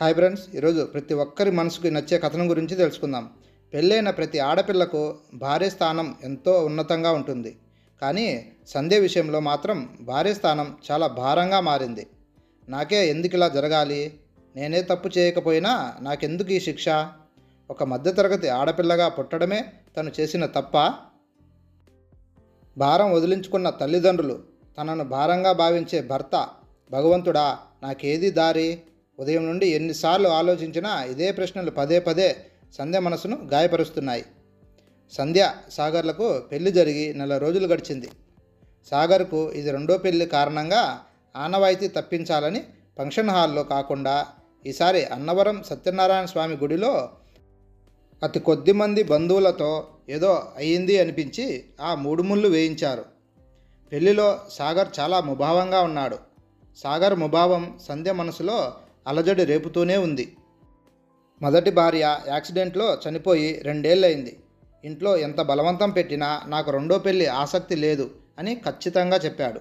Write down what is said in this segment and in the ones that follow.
Hi friends ఈరోజు ప్రతి ఒక్కరి మనసుకు నచ్చే కథనం గురించి తెలుసుకుందాం. పెళ్ళైన ప్రతి ఆడపిల్లకు భార్య స్థానం ఎంతో ఉన్నతంగా ఉంటుంది. కానీ సంధ్య విషయంలో మాత్రం భార్య స్థానం చాలా భారంగా మారింది. నాకే ఎందుకు ఇలా జరగాలి? నేనే తప్పు చేయకపోయినా నాకెందుకు ఈ శిక్ష? ఒక మధ్యతరగతి ఆడపిల్లగా పుట్టడమే తను చేసిన తప్ప? భారం వదిలించుకున్న తల్లిదండ్రులు తనను భారంగా భావించే భర్త భగవంతుడా నాకేది దారి? ఉదయం నుండి ఎన్నిసార్లు ఆలోచించినా ఇదే ప్రశ్నలు పదే పదే సంధ్య మనసును గాయపరుస్తున్నాయి. సంధ్య సాగర్లకు పెళ్ళి జరిగి నెల రోజులు గడిచింది. సాగర్కు ఇది రెండో పెళ్ళి కారణంగా ఆనవాయితీ తప్పించాలని ఫంక్షన్ హాల్లో కాకుండా ఈసారి అన్నవరం సత్యనారాయణ స్వామి గుడిలో అతి కొద్ది మంది బంధువులతో ఏదో అయ్యింది అనిపించి ఆ మూడు ముళ్ళు వేయించారు. పెళ్ళిలో సాగర్ చాలా ముభావంగా ఉన్నాడు. సాగర్ ముభావం సంధ్య మనసులో అలజడి రేపుతూనే ఉంది. మొదటి భార్య యాక్సిడెంట్లో చనిపోయి రెండేళ్ళయింది. ఇంట్లో ఎంత బలవంతం పెట్టినా నాకు రెండో పెళ్ళి ఆసక్తి లేదు అని ఖచ్చితంగా చెప్పాడు.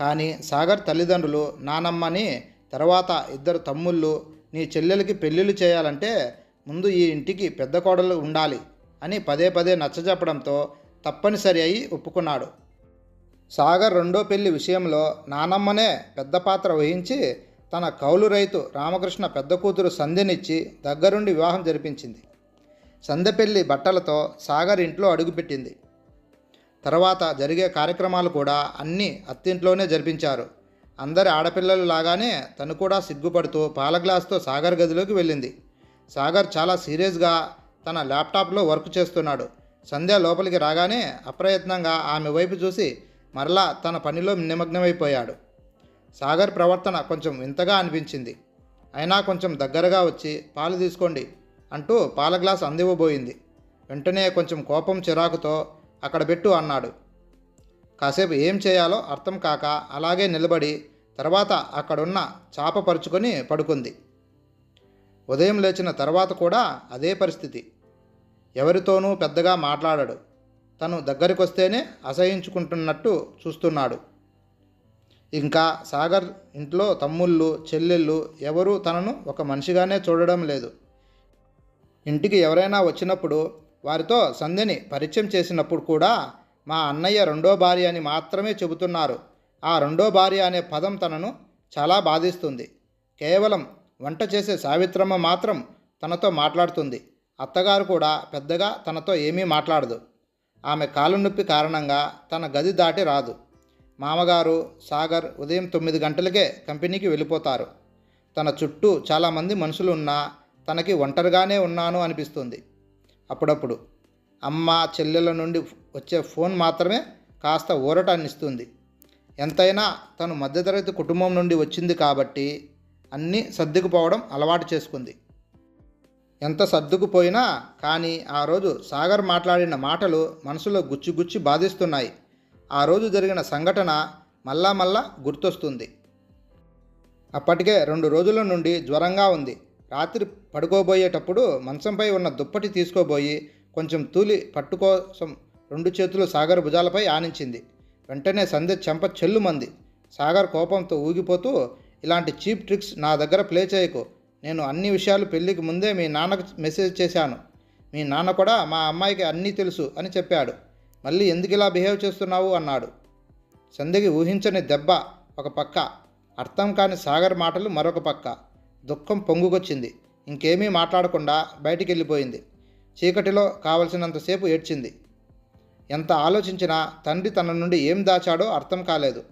కానీ సాగర్ తల్లిదండ్రులు నానమ్మని తర్వాత ఇద్దరు తమ్ముళ్ళు నీ చెల్లెలకి పెళ్ళిళ్ళు చేయాలంటే ముందు ఈ ఇంటికి పెద్ద కోడలు ఉండాలి అని పదే పదే నచ్చజెప్పడంతో తప్పనిసరి అయి ఒప్పుకున్నాడు. సాగర్ రెండో పెళ్ళి విషయంలో నానమ్మనే పెద్ద పాత్ర వహించి తన కౌలు రైతు రామకృష్ణ పెద్ద కూతురు సంధ్యనిచ్చి దగ్గరుండి వివాహం జరిపించింది. సంధ్యపెళ్ళి బట్టలతో సాగర్ ఇంట్లో అడుగుపెట్టింది. తర్వాత జరిగే కార్యక్రమాలు కూడా అన్నీ అత్తింట్లోనే జరిపించారు. అందరి ఆడపిల్లలు లాగానే తను కూడా సిగ్గుపడుతూ పాల గ్లాస్తో సాగర్ గదిలోకి వెళ్ళింది. సాగర్ చాలా సీరియస్గా తన ల్యాప్టాప్లో వర్క్ చేస్తున్నాడు. సంధ్య లోపలికి రాగానే అప్రయత్నంగా ఆమె వైపు చూసి మరలా తన పనిలో నిమగ్నమైపోయాడు. సాగర్ ప్రవర్తన కొంచెం వింతగా అనిపించింది. అయినా కొంచెం దగ్గరగా వచ్చి పాలు తీసుకోండి అంటూ పాల గ్లాస్ అందివ్వబోయింది. వెంటనే కొంచెం కోపం చిరాకుతో అక్కడ పెట్టు అన్నాడు. కాసేపు ఏం చేయాలో అర్థం కాక అలాగే నిలబడి తర్వాత అక్కడున్న చాప పరుచుకొని పడుకుంది. ఉదయం లేచిన తర్వాత కూడా అదే పరిస్థితి. ఎవరితోనూ పెద్దగా మాట్లాడడు. తను దగ్గరికొస్తేనే అసహించుకుంటున్నట్టు చూస్తున్నాడు. ఇంకా సాగర్ ఇంట్లో తమ్ముళ్ళు చెల్లెళ్ళు ఎవరూ తనను ఒక మనిషిగానే చూడడం లేదు. ఇంటికి ఎవరైనా వచ్చినప్పుడు వారితో సంధ్యని పరిచయం చేసినప్పుడు కూడా మా అన్నయ్య రెండో భార్య అని మాత్రమే చెబుతున్నారు. ఆ రెండో భార్య అనే పదం తనను చాలా బాధిస్తుంది. కేవలం వంట చేసే సావిత్రమ్మ మాత్రం తనతో మాట్లాడుతుంది. అత్తగారు కూడా పెద్దగా తనతో ఏమీ మాట్లాడదు. ఆమె కాలు నొప్పి కారణంగా తన గది దాటి రాదు. మామగారు సాగర్ ఉదయం తొమ్మిది గంటలకే కంపెనీకి వెళ్ళిపోతారు. తన చుట్టూ చాలామంది మనుషులు ఉన్నా తనకి ఒంటరిగానే ఉన్నాను అనిపిస్తుంది. అప్పుడప్పుడు అమ్మ చెల్లెల నుండి వచ్చే ఫోన్ మాత్రమే కాస్త ఊరటాన్నిస్తుంది. ఎంతైనా తను మధ్యతరగతి కుటుంబం నుండి వచ్చింది కాబట్టి అన్నీ సర్దుకుపోవడం అలవాటు చేసుకుంది. ఎంత సర్దుకుపోయినా కానీ ఆ రోజు సాగర్ మాట్లాడిన మాటలు మనసులో గుచ్చి గుచ్చి బాధిస్తున్నాయి. ఆ రోజు జరిగిన సంఘటన మళ్ళా మళ్ళా గుర్తొస్తుంది. అప్పటికే రెండు రోజుల నుండి జ్వరంగా ఉంది. రాత్రి పడుకోబోయేటప్పుడు మంచంపై ఉన్న దుప్పటి తీసుకోబోయి కొంచెం తూలి పట్టుకోసం రెండు చేతులు సాగర్ భుజాలపై ఆనించింది. వెంటనే సంధ్య చెంప చెల్లుమంది. సాగర్ కోపంతో ఊగిపోతూ ఇలాంటి చీప్ ట్రిక్స్ నా దగ్గర ప్లే చేయకు. నేను అన్ని విషయాలు పెళ్ళికి ముందే మీ నాన్నకు మెసేజ్ చేశాను. మీ నాన్న కూడా మా అమ్మాయికి అన్నీ తెలుసు అని చెప్పాడు. మళ్ళీ ఎందుకు ఇలా బిహేవ్ చేస్తున్నావు? అన్నాడు. సంధ్యకి ఊహించని దెబ్బ ఒక పక్క అర్థం కాని సాగర్ మాటలు మరొక పక్క. దుఃఖం పొంగుకొచ్చింది. ఇంకేమీ మాట్లాడకుండా బయటికి వెళ్ళిపోయింది చీకటిలో కావలసినంతసేపు ఏడ్చింది. ఎంత ఆలోచించినా తండ్రి తన నుండి ఏం దాచాడో అర్థం కాలేదు.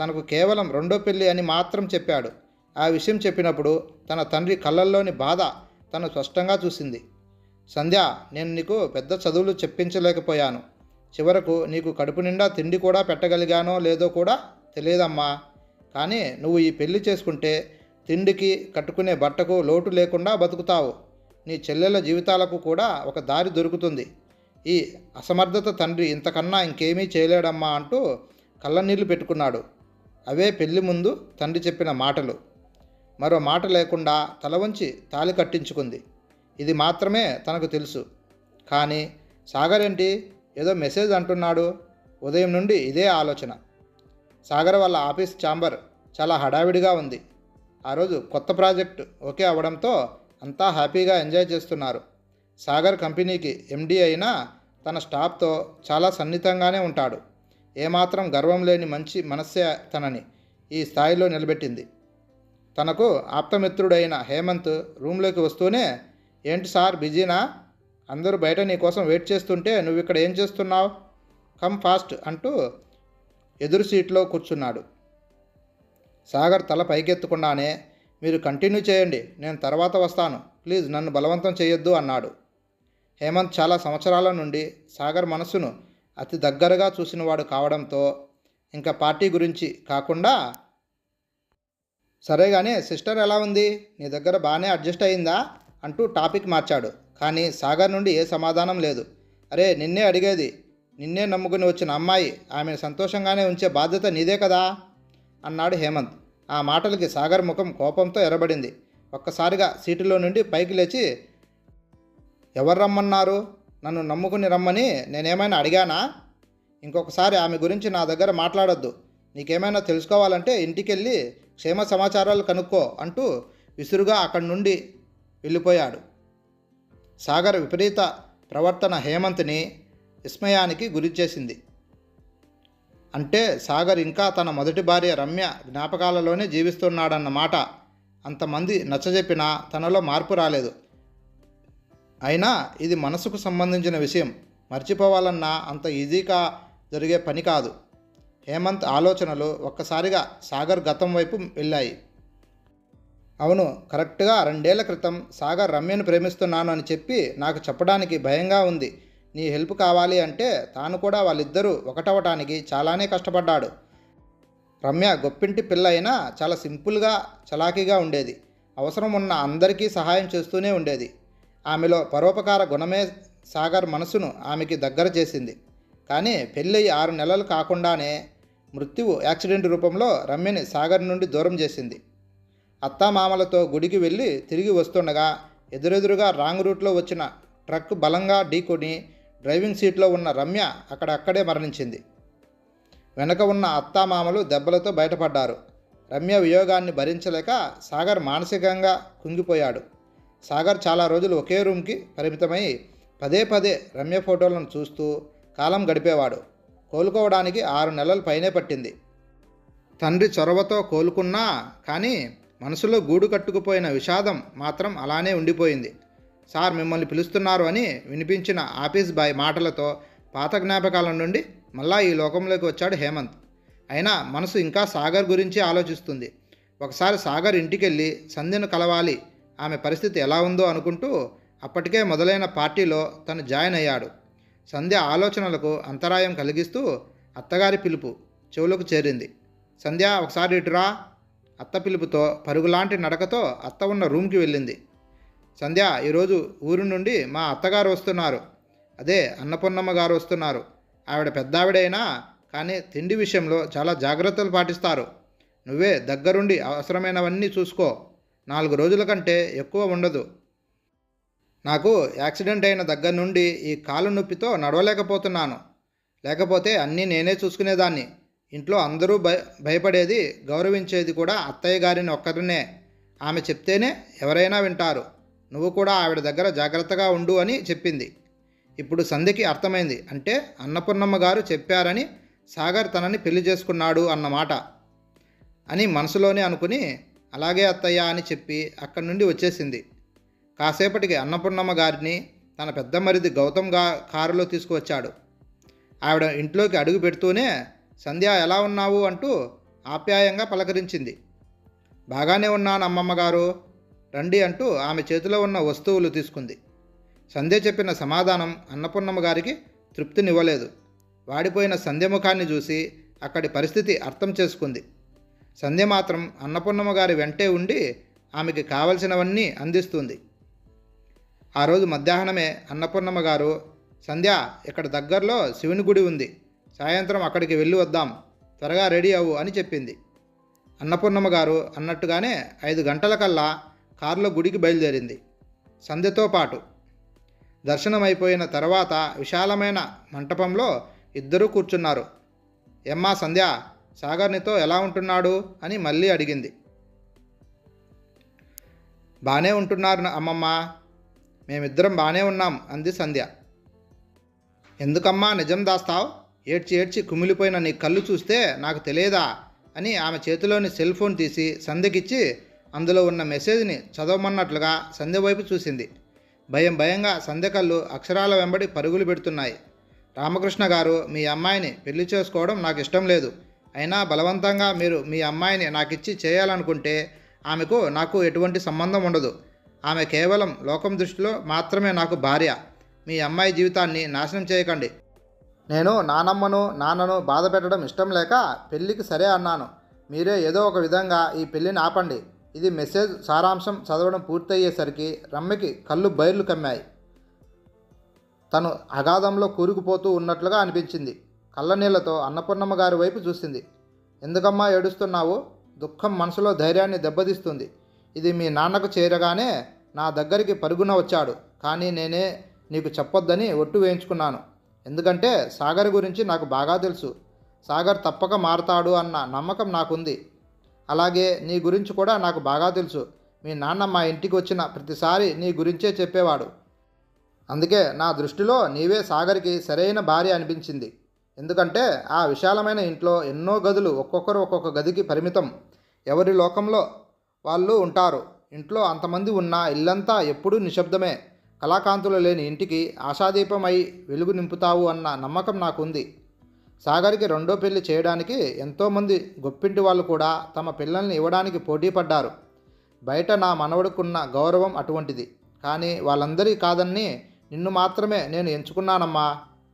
తనకు కేవలం రెండో పెళ్ళి అని మాత్రం చెప్పాడు. ఆ విషయం చెప్పినప్పుడు తన తండ్రి కళ్ళల్లోని బాధ తను స్పష్టంగా చూసింది. సంధ్య నేను నీకు పెద్ద చదువులు చెప్పించలేకపోయాను. చివరకు నీకు కడుపు నిండా తిండి కూడా పెట్టగలిగానో లేదో కూడా తెలియదమ్మా. కానీ నువ్వు ఈ పెళ్ళి చేసుకుంటే తిండికి కట్టుకునే బట్టకు లోటు లేకుండా బతుకుతావు. నీ చెల్లెల జీవితాలకు కూడా ఒక దారి దొరుకుతుంది. ఈ అసమర్థత తండ్రి ఇంతకన్నా ఇంకేమీ చేయలేడమ్మా అంటూ కళ్ళనీళ్ళు పెట్టుకున్నాడు. అవే పెళ్ళి ముందు తండ్రి చెప్పిన మాటలు. మరో మాట లేకుండా తల వంచి తాలి కట్టించుకుంది. ఇది మాత్రమే తనకు తెలుసు. కానీ సాగర్ ఏంటి ఏదో మెసేజ్ అంటున్నాడు. ఉదయం నుండి ఇదే ఆలోచన. సాగర్ వాళ్ళ ఆఫీస్ ఛాంబర్ చాలా హడావిడిగా ఉంది. ఆ రోజు కొత్త ప్రాజెక్ట్ ఓకే అవడంతో అంతా హ్యాపీగా ఎంజాయ్ చేస్తున్నారు. సాగర్ కంపెనీకి ఎండీ అయినా తన స్టాఫ్తో చాలా సన్నిహితంగానే ఉంటాడు. ఏమాత్రం గర్వం లేని మంచి మనస్సే తనని ఈ స్థాయిలో నిలబెట్టింది. తనకు ఆప్తమిత్రుడైన హేమంత్ రూమ్లోకి వస్తూనే ఏంటి సార్ బిజీనా? అందరూ బయట నీ కోసం వెయిట్ చేస్తుంటే నువ్వు ఇక్కడ ఏం చేస్తున్నావు? కమ్ ఫాస్ట్ అంటూ ఎదురు సీట్లో కూర్చున్నాడు. సాగర్ తల పైకెత్తకుండానే మీరు కంటిన్యూ చేయండి నేను తర్వాత వస్తాను. ప్లీజ్ నన్ను బలవంతం చేయొద్దు అన్నాడు. హేమంత్ చాలా సంవత్సరాల నుండి సాగర్ మనసును అతి దగ్గరగా చూసినవాడు కావడంతో ఇంకా పార్టీ గురించి కాకుండా సరే కానీ సిస్టర్ ఎలా ఉంది? నీ దగ్గర బాగానే అడ్జస్ట్ అయిందా? అంటూ టాపిక్ మార్చాడు. కానీ సాగర్ నుండి ఏ సమాధానం లేదు. అరే నిన్నే అడిగేది. నిన్నే నమ్ముకుని వచ్చిన అమ్మాయి ఆమెను సంతోషంగానే ఉంచే బాధ్యత నీదే కదా? అన్నాడు హేమంత్. ఆ మాటలకి సాగర్ ముఖం కోపంతో ఎరబడింది. ఒక్కసారిగా సీటులో నుండి పైకి లేచి ఎవరు రమ్మన్నారు? నన్ను నమ్ముకుని రమ్మని నేనేమైనా అడిగానా? ఇంకొకసారి ఆమె గురించి నా దగ్గర మాట్లాడొద్దు. నీకేమైనా తెలుసుకోవాలంటే ఇంటికెళ్ళి క్షేమ సమాచారాలు కనుక్కో అంటూ విసురుగా అక్కడి నుండి వెళ్ళిపోయాడు. సాగర్ విపరీత ప్రవర్తన హేమంత్ని విస్మయానికి గురి చేసింది అంటే సాగర్ ఇంకా తన మొదటి భార్య రమ్య జ్ఞాపకాలలోనే జీవిస్తున్నాడన్నమాట అంతమంది నచ్చజెప్పినా తనలో మార్పు రాలేదు. అయినా ఇది మనసుకు సంబంధించిన విషయం. మర్చిపోవాలన్నా అంత ఈజీగా జరిగే పని కాదు. హేమంత్ ఆలోచనలు ఒక్కసారిగా సాగర్ గతం వైపు వెళ్ళాయి. అవును కరెక్ట్గా రెండేళ్ళ క్రితం సాగర్ రమ్యను ప్రేమిస్తున్నాను అని చెప్పి నాకు చెప్పడానికి భయంగా ఉంది. నీ హెల్ప్ కావాలి అంటే తాను కూడా వాళ్ళిద్దరూ ఒకటవటానికి చాలానే కష్టపడ్డాడు. రమ్య గొప్పింటి పిల్ల అయినా చాలా సింపుల్గా చలాకీగా ఉండేది. అవసరం ఉన్న అందరికీ సహాయం చేస్తూనే ఉండేది. ఆమెలో పరోపకార గుణమే సాగర్ మనసును ఆమెకి దగ్గర చేసింది. కానీ పెళ్ళయి ఆరు నెలలు కాకుండానే మృత్యువు యాక్సిడెంట్ రూపంలో రమ్యని సాగర్ నుండి దూరం చేసింది. అత్తామామలతో గుడికి వెళ్ళి తిరిగి వస్తుండగా ఎదురెదురుగా రాంగ్ రూట్లో వచ్చిన ట్రక్ బలంగా ఢీకొని డ్రైవింగ్ సీట్లో ఉన్న రమ్య అక్కడక్కడే మరణించింది. వెనక ఉన్న అత్తామామలు దెబ్బలతో బయటపడ్డారు. రమ్య వియోగాన్ని భరించలేక సాగర్ మానసికంగా కుంగిపోయాడు. సాగర్ చాలా రోజులు ఒకే రూమ్కి పరిమితమై పదే పదే రమ్య ఫోటోలను చూస్తూ కాలం గడిపేవాడు. కోలుకోవడానికి ఆరు నెలల పైనే పట్టింది. తండ్రి చొరవతో కోలుకున్నా కానీ మనసులో గూడు కట్టుకుపోయిన విషాదం మాత్రం అలానే ఉండిపోయింది. సార్ మిమ్మల్ని పిలుస్తున్నారు అని వినిపించిన ఆఫీస్ బాయ్ మాటలతో పాత జ్ఞాపకాల నుండి మళ్ళా ఈ లోకంలోకి వచ్చాడు హేమంత్. అయినా మనసు ఇంకా సాగర్ గురించి ఆలోచిస్తుంది. ఒకసారి సాగర్ ఇంటికెళ్ళి సంధ్యను కలవాలి ఆమె పరిస్థితి ఎలా ఉందో అనుకుంటూ అప్పటికే మొదలైన పార్టీలో తను జాయిన్ అయ్యాడు. సంధ్య ఆలోచనలకు అంతరాయం కలిగిస్తూ అత్తగారి పిలుపు చెవులకు చేరింది. సంధ్య ఒకసారి ఇటురా అత్త పిలుపుతో పరుగులాంటి నడకతో అత్త ఉన్న రూమ్కి వెళ్ళింది. సంధ్య ఈరోజు ఊరి నుండి మా అత్తగారు వస్తున్నారు. అదే అన్నపూర్ణమ్మ గారు వస్తున్నారు. ఆవిడ పెద్దావిడైనా కానీ తిండి విషయంలో చాలా జాగ్రత్తలు పాటిస్తారు. నువ్వే దగ్గరుండి అవసరమైనవన్నీ చూసుకో. నాలుగు రోజుల కంటే ఎక్కువ ఉండదు. నాకు యాక్సిడెంట్ అయిన దగ్గర నుండి ఈ కాలు నొప్పితో నడవలేకపోతున్నాను. లేకపోతే అన్నీ నేనే చూసుకునేదాన్ని. ఇంట్లో అందరూ భయ భయపడేది గౌరవించేది కూడా అత్తయ్య గారిని ఒక్కరినే. ఆమె చెప్తేనే ఎవరైనా వింటారు. నువ్వు కూడా ఆవిడ దగ్గర జాగ్రత్తగా ఉండు అని చెప్పింది. ఇప్పుడు సంధ్యకి అర్థమైంది. అంటే అన్నపూర్ణమ్మ గారు చెప్పారని సాగర్ తనని పెళ్ళి చేసుకున్నాడు అన్నమాట అని మనసులోనే అనుకుని అలాగే అత్తయ్య అని చెప్పి అక్కడి నుండి వచ్చేసింది. కాసేపటికి అన్నపూర్ణమ్మ గారిని తన పెద్ద మరిది గౌతమ్గా కారులో తీసుకువచ్చాడు. ఆవిడ ఇంట్లోకి అడుగు పెడుతూనే సంధ్య ఎలా ఉన్నావు అంటూ ఆప్యాయంగా పలకరించింది. బాగానే ఉన్నాను అమ్మమ్మ గారు రండి అంటూ ఆమె చేతిలో ఉన్న వస్తువులు తీసుకుంది. సంధ్య చెప్పిన సమాధానం అన్నపూర్ణమ్మ గారికి తృప్తినివ్వలేదు. వాడిపోయిన సంధ్య ముఖాన్ని చూసి అక్కడి పరిస్థితి అర్థం చేసుకుంది. సంధ్య మాత్రం అన్నపూర్ణమ్మ గారి వెంటే ఉండి ఆమెకి కావలసినవన్నీ అందిస్తుంది. ఆ రోజు మధ్యాహ్నమే అన్నపూర్ణమ్మ గారు సంధ్య ఇక్కడ దగ్గరలో శివుని గుడి ఉంది. సాయంత్రం అక్కడికి వెళ్ళి వద్దాం త్వరగా రెడీ అవ్వు అని చెప్పింది. అన్నపూర్ణమ్మ గారు అన్నట్టుగానే ఐదు గంటలకల్లా కారులో గుడికి బయలుదేరింది. సంధ్యతో పాటు దర్శనం అయిపోయిన తర్వాత విశాలమైన మంటపంలో ఇద్దరూ కూర్చున్నారు. ఎమ్మా సంధ్య సాగర్నితో ఎలా ఉంటున్నాడు? అని మళ్ళీ అడిగింది. బాగానే ఉంటున్నారు అమ్మమ్మ మేమిద్దరం బాగానే ఉన్నాం అంది సంధ్య. ఎందుకమ్మా నిజం దాస్తావు? ఏడ్చి ఏడ్చి కుమిలిపోయిన నీ కళ్ళు చూస్తే నాకు తెలియదా అని ఆమె చేతిలోని సెల్ ఫోన్ తీసి సంధ్యకిచ్చి అందులో ఉన్న మెసేజ్ని చదవమన్నట్లుగా సంధ్య వైపు చూసింది. భయం భయంగా సంధ్య కళ్ళు అక్షరాల వెంబడి పరుగులు పెడుతున్నాయి. రామకృష్ణ గారు మీ అమ్మాయిని పెళ్ళి చేసుకోవడం నాకు ఇష్టం లేదు. అయినా బలవంతంగా మీరు మీ అమ్మాయిని నాకిచ్చి చేయాలనుకుంటే ఆమెకు నాకు ఎటువంటి సంబంధం ఉండదు. ఆమె కేవలం లోకం దృష్టిలో మాత్రమే నాకు భార్య. మీ అమ్మాయి జీవితాన్ని నాశనం చేయకండి. నేను నానమ్మను నాన్నను బాధ పెట్టడం ఇష్టం లేక పెళ్ళికి సరే అన్నాను. మీరే ఏదో ఒక విధంగా ఈ పెళ్ళిని ఆపండి ఇది మెసేజ్ సారాంశం చదవడం పూర్తయ్యేసరికి రమ్యకి కళ్ళు బయర్లు కమ్మాయి. తను అగాధంలో కూరుకుపోతూ ఉన్నట్లుగా అనిపించింది. కళ్ళనీళ్ళతో అన్నపూర్ణమ్మ గారి వైపు చూసింది. ఎందుకమ్మా ఏడుస్తున్నావు? దుఃఖం మనసులో ధైర్యాన్ని దెబ్బతీస్తుంది. ఇది మీ నాన్నకు చేరగానే నా దగ్గరికి పరుగున వచ్చాడు. కానీ నేనే నీకు చెప్పొద్దని ఒట్టు వేయించుకున్నాను. ఎందుకంటే సాగర్ గురించి నాకు బాగా తెలుసు. సాగర్ తప్పక మారతాడు అన్న నమ్మకం నాకుంది. అలాగే నీ గురించి కూడా నాకు బాగా తెలుసు. మీ నాన్న మా ఇంటికి వచ్చిన ప్రతిసారి నీ గురించే చెప్పేవాడు. అందుకే నా దృష్టిలో నీవే సాగర్కి సరైన భార్య అనిపించింది. ఎందుకంటే ఆ విశాలమైన ఇంట్లో ఎన్నో గదులు ఒక్కొక్కరు ఒక్కొక్క గదికి పరిమితం. ఎవరి లోకంలో వాళ్ళు ఉంటారు. ఇంట్లో అంతమంది ఉన్నా ఇల్లంతా ఎప్పుడూ నిశ్శబ్దమే. కళాకాంతులు లేని ఇంటికి ఆశాదీపమై వెలుగు నింపుతావు అన్న నమ్మకం నాకుంది. సాగర్కి రెండో పెళ్ళి చేయడానికి ఎంతోమంది గొప్పింటి వాళ్ళు కూడా తమ పిల్లల్ని ఇవ్వడానికి పోటీ పడ్డారు బయట నా మనవడుకున్న గౌరవం అటువంటిది. కానీ వాళ్ళందరి కాదని నిన్ను మాత్రమే నేను ఎంచుకున్నానమ్మా.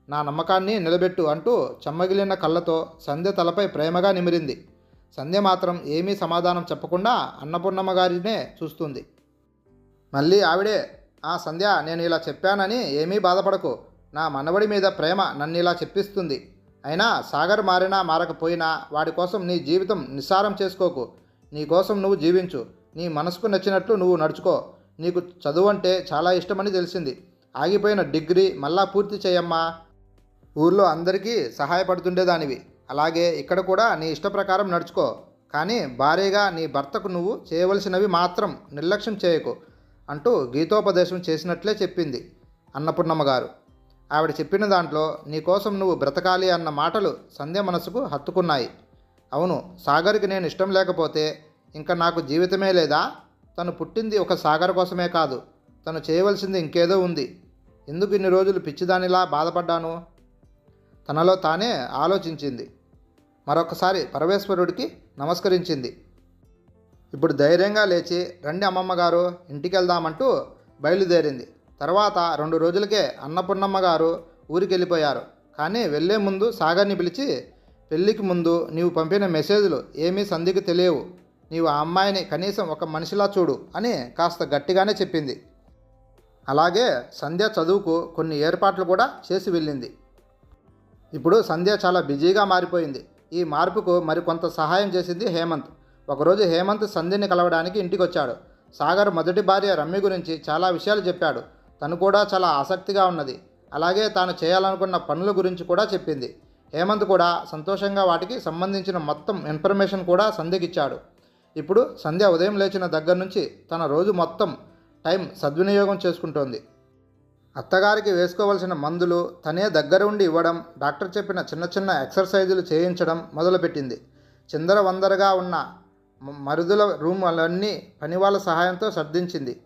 నా నమ్మకాన్ని నిలబెట్టు అంటూ చెమ్మగిలిన కళ్ళతో సంధ్య తలపై ప్రేమగా నిమిరింది. సంధ్య మాత్రం ఏమీ సమాధానం చెప్పకుండా అన్నపూర్ణమ్మ గారినే చూస్తుంది. మళ్ళీ ఆవిడే ఆ సంధ్య నేను ఇలా చెప్పానని ఏమీ బాధపడకు. నా మనవడి మీద ప్రేమ నన్ను ఇలా చెప్పిస్తుంది. అయినా సాగర్ మారినా మారకపోయినా వాడి కోసం నీ జీవితం నిస్సారం చేసుకోకు. నీ కోసం నువ్వు జీవించు. నీ మనసుకు నచ్చినట్లు నువ్వు నడుచుకో. నీకు చదువు అంటే చాలా ఇష్టమని తెలిసింది. ఆగిపోయిన డిగ్రీ మళ్ళా పూర్తి చేయమ్మా. ఊర్లో అందరికీ సహాయపడుతుండేదానివి. అలాగే ఇక్కడ కూడా నీ ఇష్ట ప్రకారం నడుచుకో. కానీ భారీగా నీ భర్తకు నువ్వు చేయవలసినవి మాత్రం నిర్లక్ష్యం చేయకు. అంటూ గీతోపదేశం చేసినట్లే చెప్పింది అన్నపూర్ణమ్మ గారు ఆవిడ చెప్పిన దాంట్లో నీకోసం నువ్వు బ్రతకాలి అన్న మాటలు సంధ్య మనసుకు హత్తుకున్నాయి. అవును సాగర్కి నేను ఇష్టం లేకపోతే ఇంకా నాకు జీవితమే లేదా? తను పుట్టింది ఒక సాగర్ కోసమే కాదు తను చేయవలసింది ఇంకేదో ఉంది. ఎందుకు ఇన్ని రోజులు పిచ్చిదానిలా బాధపడ్డాను? తనలో తానే ఆలోచించింది. మరొకసారి పరమేశ్వరుడికి నమస్కరించింది. ఇప్పుడు ధైర్యంగా లేచి రండి అమ్మమ్మ గారు ఇంటికి వెళ్దామంటూ బయలుదేరింది. తర్వాత రెండు రోజులకే అన్నపూర్ణమ్మ గారు ఊరికి వెళ్ళిపోయారు కానీ వెళ్ళే ముందు సాగర్ని పిలిచి పెళ్ళికి ముందు నీవు పంపిన మెసేజ్లు ఏమీ సంధికి తెలియవు. నీవు ఆ అమ్మాయిని కనీసం ఒక మనిషిలా చూడు అని కాస్త గట్టిగానే చెప్పింది. అలాగే సంధ్య చదువుకు కొన్ని ఏర్పాట్లు కూడా చేసి వెళ్ళింది. ఇప్పుడు సంధ్య చాలా బిజీగా మారిపోయింది. ఈ మార్పుకు మరికొంత సహాయం చేసింది హేమంత్. ఒకరోజు హేమంత్ సంధ్యని కలవడానికి ఇంటికి వచ్చాడు సాగర్ మొదటి భార్య రమ్య గురించి చాలా విషయాలు చెప్పాడు. తను కూడా చాలా ఆసక్తిగా ఉన్నది. అలాగే తాను చేయాలనుకున్న పనుల గురించి కూడా చెప్పింది. హేమంత్ కూడా సంతోషంగా వాటికి సంబంధించిన మొత్తం ఇన్ఫర్మేషన్ కూడా సంధ్యకిచ్చాడు. ఇప్పుడు సంధ్య ఉదయం లేచిన దగ్గర నుంచి తన రోజు మొత్తం టైం సద్వినియోగం చేసుకుంటోంది. అత్తగారికి వేసుకోవాల్సిన మందులు తనే దగ్గర ఉండి ఇవ్వడం డాక్టర్ చెప్పిన చిన్న చిన్న ఎక్సర్సైజులు చేయించడం మొదలుపెట్టింది. చిందర వందరగా ఉన్న మరుదుల రూములన్నీ పనివాళ్ళ సహాయంతో సర్దించింది.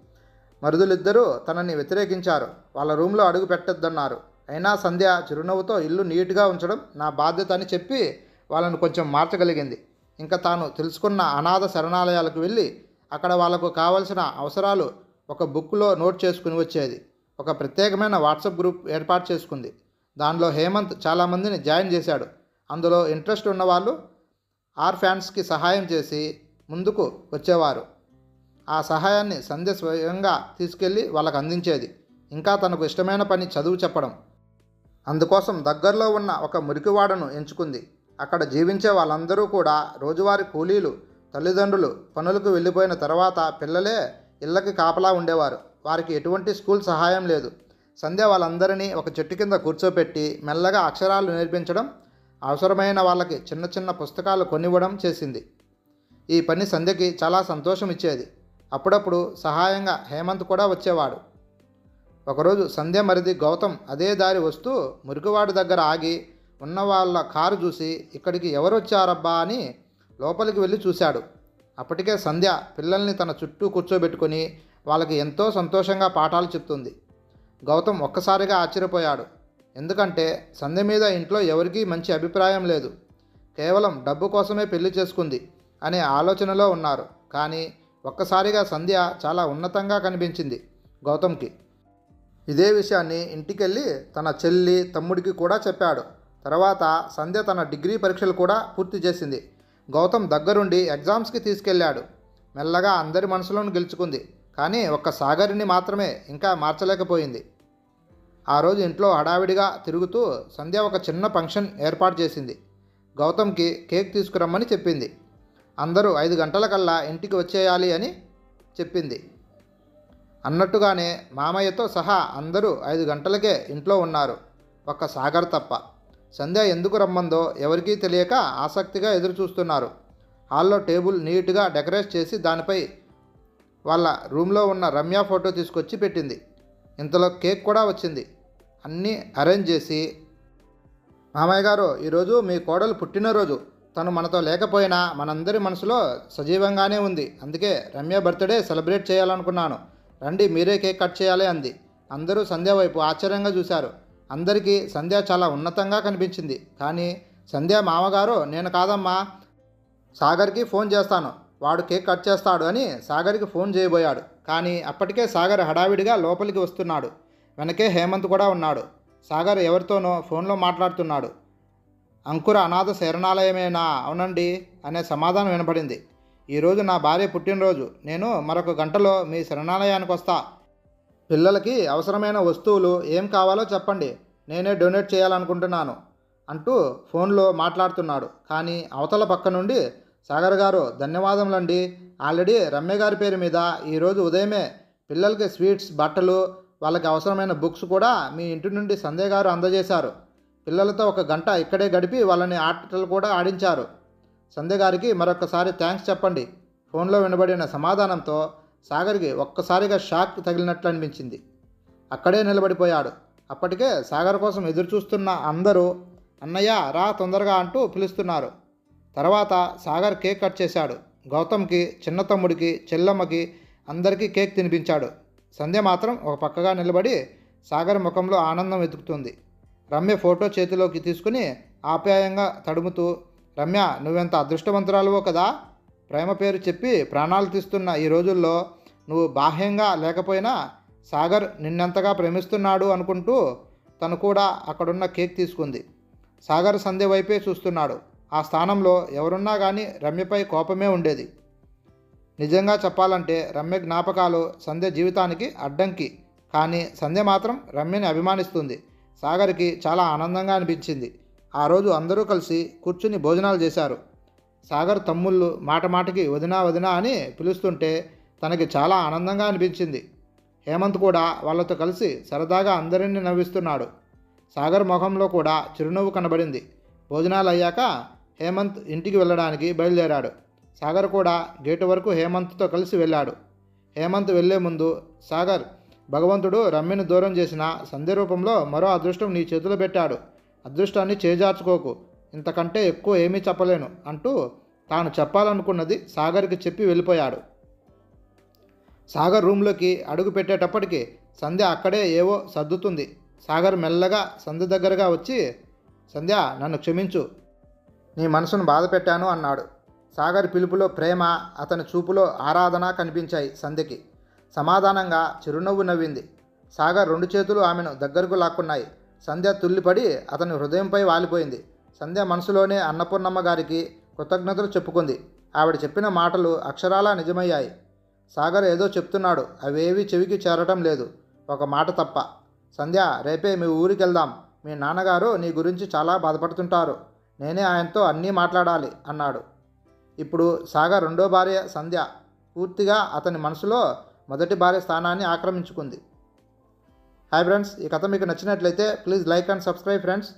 మరుదులిద్దరూ తనని వ్యతిరేకించారు. వాళ్ళ రూమ్లో అడుగు పెట్టొద్దన్నారు. అయినా సంధ్య చిరునవ్వుతో ఇల్లు నీట్గా ఉంచడం నా బాధ్యత అని చెప్పి వాళ్ళను కొంచెం మార్చగలిగింది. ఇంకా తాను తెలుసుకున్న అనాథ శరణాలయాలకు వెళ్ళి అక్కడ వాళ్ళకు కావలసిన అవసరాలు ఒక బుక్లో నోట్ చేసుకుని వచ్చేది. ఒక ప్రత్యేకమైన వాట్సాప్ గ్రూప్ ఏర్పాటు చేసుకుంది. దానిలో హేమంత్ చాలామందిని జాయిన్ చేశాడు. అందులో ఇంట్రెస్ట్ ఉన్నవాళ్ళు ఆర్ ఫ్యాన్స్కి సహాయం చేసి ముందుకు వచ్చేవారు. ఆ సహాయాన్ని సంధ్య స్వయంగా తీసుకెళ్ళి వాళ్ళకు అందించేది. ఇంకా తనకు ఇష్టమైన పని చదువు చెప్పడం. అందుకోసం దగ్గరలో ఉన్న ఒక మురికివాడను ఎంచుకుంది. అక్కడ జీవించే వాళ్ళందరూ కూడా రోజువారి కూలీలు తల్లిదండ్రులు పనులకు వెళ్ళిపోయిన తర్వాత పిల్లలే ఇళ్ళకి కాపలా ఉండేవారు. వారికి ఎటువంటి స్కూల్ సహాయం లేదు. సంధ్య వాళ్ళందరినీ ఒక చెట్టు కింద కూర్చోపెట్టి మెల్లగా అక్షరాలు నేర్పించడం అవసరమైన వాళ్ళకి చిన్న చిన్న పుస్తకాలు కొనివ్వడం చేసింది. ఈ పని సంధ్యకి చాలా సంతోషం ఇచ్చేది అప్పుడప్పుడు సహాయంగా హేమంత్ కూడా వచ్చేవాడు. ఒకరోజు సంధ్య మరిది గౌతమ్ అదే దారి వస్తూ మురికివాడి దగ్గర ఆగి ఉన్న వాళ్ళ కారు చూసి ఇక్కడికి ఎవరు వచ్చారబ్బా అని లోపలికి వెళ్ళి చూశాడు. అప్పటికే సంధ్య పిల్లల్ని తన చుట్టూ కూర్చోబెట్టుకొని వాళ్ళకి ఎంతో సంతోషంగా పాఠాలు చెప్తుంది. గౌతమ్ ఒక్కసారిగా ఆశ్చర్యపోయాడు. ఎందుకంటే సంధ్య మీద ఇంట్లో ఎవరికీ మంచి అభిప్రాయం లేదు. కేవలం డబ్బు కోసమే పెళ్ళి చేసుకుంది. అనే ఆలోచనలో ఉన్నారు. కానీ ఒక్కసారిగా సంధ్య చాలా ఉన్నతంగా కనిపించింది గౌతమ్కి. ఇదే విషయాన్ని ఇంటికెళ్ళి తన చెల్లి తమ్ముడికి కూడా చెప్పాడు. తర్వాత సంధ్య తన డిగ్రీ పరీక్షలు కూడా పూర్తి చేసింది. గౌతమ్ దగ్గరుండి ఎగ్జామ్స్కి తీసుకెళ్ళాడు. మెల్లగా అందరి మనసులను గెలుచుకుంది. కానీ ఒక్క సాగరిని మాత్రమే ఇంకా మార్చలేకపోయింది. ఆ రోజు ఇంట్లో హడావిడిగా తిరుగుతూ సంధ్య ఒక చిన్న ఫంక్షన్ ఏర్పాటు చేసింది. గౌతమ్కి కేక్ తీసుకురమ్మని చెప్పింది. అందరూ ఐదు గంటలకల్లా ఇంటికి వచ్చేయాలి అని చెప్పింది. అన్నట్టుగానే మామయ్యతో సహా అందరూ ఐదు గంటలకే ఇంట్లో ఉన్నారు. ఒక్క సాగర్ తప్ప. సంధ్య ఎందుకు రమ్మందో ఎవరికీ తెలియక ఆసక్తిగా ఎదురు చూస్తున్నారు హాల్లో టేబుల్ నీట్గా డెకరేట్ చేసి దానిపై వాళ్ళ రూమ్లో ఉన్న రమ్య ఫోటో తీసుకొచ్చి పెట్టింది. ఇంతలో కేక్ కూడా వచ్చింది. అన్నీ అరేంజ్ చేసి మామయ్య గారు ఈరోజు మీ కోడలు పుట్టినరోజు. తను మనతో లేకపోయినా మనందరి మనసులో సజీవంగానే ఉంది. అందుకే రమ్య బర్త్డే సెలబ్రేట్ చేయాలనుకున్నాను. రండి మీరే కేక్ కట్ చేయాలి అంది. అందరూ సంధ్య వైపు ఆశ్చర్యంగా చూశారు. అందరికీ సంధ్య చాలా ఉన్నతంగా కనిపించింది. కానీ సంధ్య మామగారు నేను కాదమ్మా సాగర్కి ఫోన్ చేస్తాను. వాడు కేక్ కట్ చేస్తాడు అని సాగర్కి ఫోన్ చేయబోయాడు. కానీ అప్పటికే సాగర్ హడావిడిగా లోపలికి వస్తున్నాడు. వెనకే హేమంత్ కూడా ఉన్నాడు. సాగర్ ఎవరితోనో ఫోన్లో మాట్లాడుతున్నాడు. అంకుర అనాథ శరణాలయమేనా? అవునండి అనే సమాధానం వినపడింది ఈరోజు నా భార్య పుట్టినరోజు. నేను మరొక గంటలో మీ శరణాలయానికి వస్తా. పిల్లలకి అవసరమైన వస్తువులు ఏం కావాలో చెప్పండి. నేనే డొనేట్ చేయాలనుకుంటున్నాను అంటూ ఫోన్లో మాట్లాడుతున్నాడు. కానీ అవతల పక్క నుండి సాగర్ గారు ధన్యవాదములండి. ఆల్రెడీ రమ్య గారి పేరు మీద ఈరోజు ఉదయమే పిల్లలకి స్వీట్స్ బట్టలు వాళ్ళకి అవసరమైన బుక్స్ కూడా మీ ఇంటి నుండి సందే గారు అందజేశారు. పిల్లలతో ఒక గంట ఇక్కడే గడిపి వాళ్ళని ఆటలు కూడా ఆడించారు. సంధ్య గారికి మరొకసారి థ్యాంక్స్ చెప్పండి. ఫోన్లో వినబడిన సమాధానంతో సాగర్కి ఒక్కసారిగా షాక్ తగిలినట్లు అనిపించింది. అక్కడే నిలబడిపోయాడు. అప్పటికే సాగర్ కోసం ఎదురుచూస్తున్న అందరూ అన్నయ్య రా తొందరగా అంటూ పిలుస్తున్నారు. తర్వాత సాగర్ కేక్ కట్ చేశాడు. గౌతమ్కి చిన్న తమ్ముడికి చెల్లమ్మకి అందరికీ కేక్ తినిపించాడు. సంధ్య మాత్రం ఒక పక్కగా నిలబడి సాగర్ ముఖంలో ఆనందం వెతుకుతుంది. రమ్య ఫోటో చేతిలోకి తీసుకుని ఆప్యాయంగా తడుముతూ రమ్య నువ్వెంత అదృష్టవంతురాలువో కదా ప్రేమ పేరు చెప్పి ప్రాణాలు తీస్తున్న ఈ రోజుల్లో నువ్వు బాహ్యంగా లేకపోయినా సాగర్ నిన్నెంతగా ప్రేమిస్తున్నాడు అనుకుంటూ తను కూడా అక్కడున్న కేక్ తీసుకుంది. సాగర్ సంధ్య వైపే చూస్తున్నాడు. ఆ స్థానంలో ఎవరున్నా కానీ రమ్యపై కోపమే ఉండేది. నిజంగా చెప్పాలంటే రమ్య జ్ఞాపకాలు సంధ్య జీవితానికి అడ్డంకి. కానీ సంధ్య మాత్రం రమ్యని అభిమానిస్తుంది. సాగర్కి చాలా ఆనందంగా అనిపించింది. ఆ రోజు అందరూ కలిసి కూర్చుని భోజనాలు చేశారు. సాగర్ తమ్ముళ్ళు మాట మాటకి వదినా వదినా అని పిలుస్తుంటే తనకి చాలా ఆనందంగా అనిపించింది. హేమంత్ కూడా వాళ్ళతో కలిసి సరదాగా అందరినీ నవ్విస్తున్నాడు. సాగర్ ముఖంలో కూడా చిరునవ్వు కనబడింది. భోజనాలు అయ్యాక హేమంత్ ఇంటికి వెళ్ళడానికి బయలుదేరాడు. సాగర్ కూడా గేటు వరకు హేమంత్తో కలిసి వెళ్ళాడు. హేమంత్ వెళ్ళే ముందు సాగర్ భగవంతుడు రమ్యను దూరం చేసిన సంధ్య రూపంలో మరో అదృష్టం నీ చేతిలో పెట్టాడు. అదృష్టాన్ని చేజార్చుకోకు. ఇంతకంటే ఎక్కువ ఏమీ చెప్పలేను అంటూ తాను చెప్పాలనుకున్నది సాగర్కి చెప్పి వెళ్ళిపోయాడు. సాగర్ రూమ్లోకి అడుగు పెట్టేటప్పటికి సంధ్య అక్కడే ఏవో సర్దుతుంది. సాగర్ మెల్లగా సంధ్య దగ్గరగా వచ్చి సంధ్య నన్ను క్షమించు. నీ మనసును బాధ పెట్టాను అన్నాడు. సాగర్ పిలుపులో ప్రేమ అతని చూపులో ఆరాధన కనిపించాయి సంధ్యకి. సమాధానంగా చిరునవ్వు నవ్వింది. సాగర్ రెండు చేతులు ఆమెను దగ్గరకు లాక్కున్నాయి. సంధ్య తుల్లిపడి అతని హృదయంపై వాలిపోయింది. సంధ్య మనసులోనే అన్నపూర్ణమ్మ గారికి కృతజ్ఞతలు చెప్పుకుంది. ఆవిడ చెప్పిన మాటలు అక్షరాలా నిజమయ్యాయి. సాగర్ ఏదో చెప్తున్నాడు. అవేవి చెవికి చేరటం లేదు. ఒక మాట తప్ప. సంధ్య రేపే మీ ఊరికి వెళ్దాం మీ నాన్నగారు నీ గురించి చాలా బాధపడుతుంటారు. నేనే ఆయనతో అన్నీ మాట్లాడాలి అన్నాడు. ఇప్పుడు సాగర్ రెండో భార్య సంధ్య. పూర్తిగా అతని మనసులో మొదటి భార్య స్థానాన్ని ఆక్రమించుకుంది. హాయ్ ఫ్రెండ్స్ ఈ కథ మీకు నచ్చినట్లయితే please like and subscribe friends